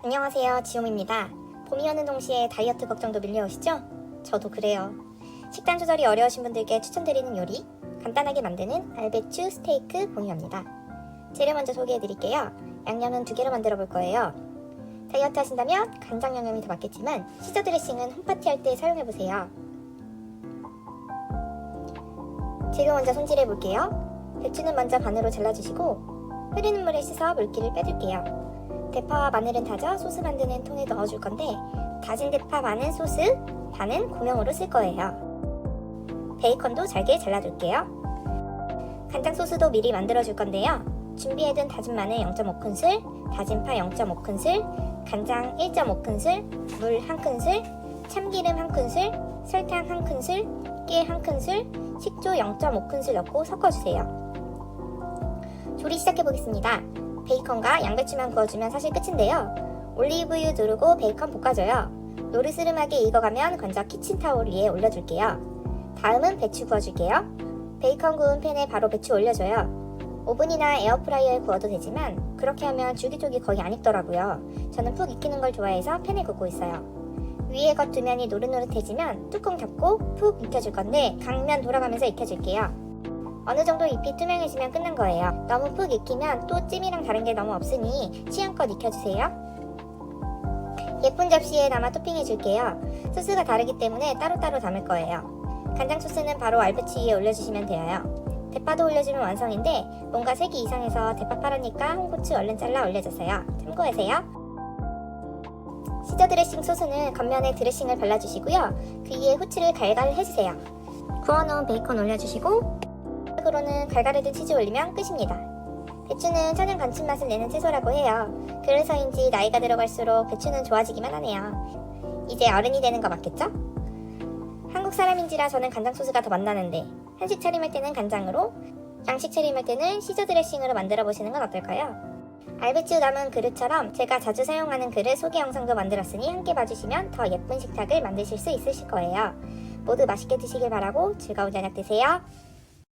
안녕하세요. 지용입니다. 봄이 오는 동시에 다이어트 걱정도 밀려오시죠? 저도 그래요. 식단 조절이 어려우신 분들께 추천드리는 요리, 간단하게 만드는 알배추 스테이크 공유합니다. 재료 먼저 소개해 드릴게요. 양념은 두 개로 만들어 볼 거예요. 다이어트 하신다면 간장 양념이 더 맞겠지만 시저 드레싱은 홈파티 할 때 사용해 보세요. 재료 먼저 손질해 볼게요. 배추는 먼저 반으로 잘라주시고 흐르는 물에 씻어 물기를 빼줄게요. 대파와 마늘은 다져 소스 만드는 통에 넣어줄 건데 다진 대파 반은 소스, 반은 고명으로 쓸 거예요. 베이컨도 잘게 잘라줄게요. 간장 소스도 미리 만들어줄 건데요. 준비해둔 다진 마늘 0.5큰술, 다진 파 0.5큰술, 간장 1.5큰술, 물 1큰술, 참기름 1큰술, 설탕 1큰술, 깨 1큰술, 식초 0.5큰술 넣고 섞어주세요. 조리 시작해 보겠습니다. 베이컨과 양배추만 구워주면 사실 끝인데요. 올리브유 두르고 베이컨 볶아줘요. 노르스름하게 익어가면 건져 키친타올 위에 올려줄게요. 다음은 배추 구워줄게요. 베이컨 구운 팬에 바로 배추 올려줘요. 오븐이나 에어프라이어에 구워도 되지만 그렇게 하면 줄기쪽이 거의 안 익더라고요. 저는 푹 익히는 걸 좋아해서 팬에 굽고 있어요. 위에 겉 두 면이 노릇노릇해지면 뚜껑 덮고 푹 익혀줄 건데 강면 돌아가면서 익혀줄게요. 어느 정도 잎이 투명해지면 끝난 거예요. 너무 푹 익히면 또 찜이랑 다른 게 너무 없으니 취향껏 익혀주세요. 예쁜 접시에 담아 토핑해 줄게요. 소스가 다르기 때문에 따로따로 담을 거예요. 간장 소스는 바로 알배추 위에 올려주시면 돼요. 대파도 올려주면 완성인데 뭔가 색이 이상해서 대파 파라니까 홍고추 얼른 잘라 올려주세요. 참고하세요. 시저 드레싱 소스는 겉면에 드레싱을 발라주시고요. 그 위에 후추를 갈갈 해주세요. 구워놓은 베이컨 올려주시고 마지막으로는 갈갈에도 치즈 올리면 끝입니다. 배추는 천연 감칠맛을 내는 채소라고 해요. 그래서인지 나이가 들어갈수록 배추는 좋아지기만 하네요. 이제 어른이 되는 거 맞겠죠? 한국 사람인지라 저는 간장 소스가 더 맛나는데 한식 차림할 때는 간장으로 양식 차림할 때는 시저 드레싱으로 만들어 보시는 건 어떨까요? 알배추 남은 그릇처럼 제가 자주 사용하는 그릇 소개 영상도 만들었으니 함께 봐주시면 더 예쁜 식탁을 만드실 수 있으실 거예요. 모두 맛있게 드시길 바라고 즐거운 저녁 되세요.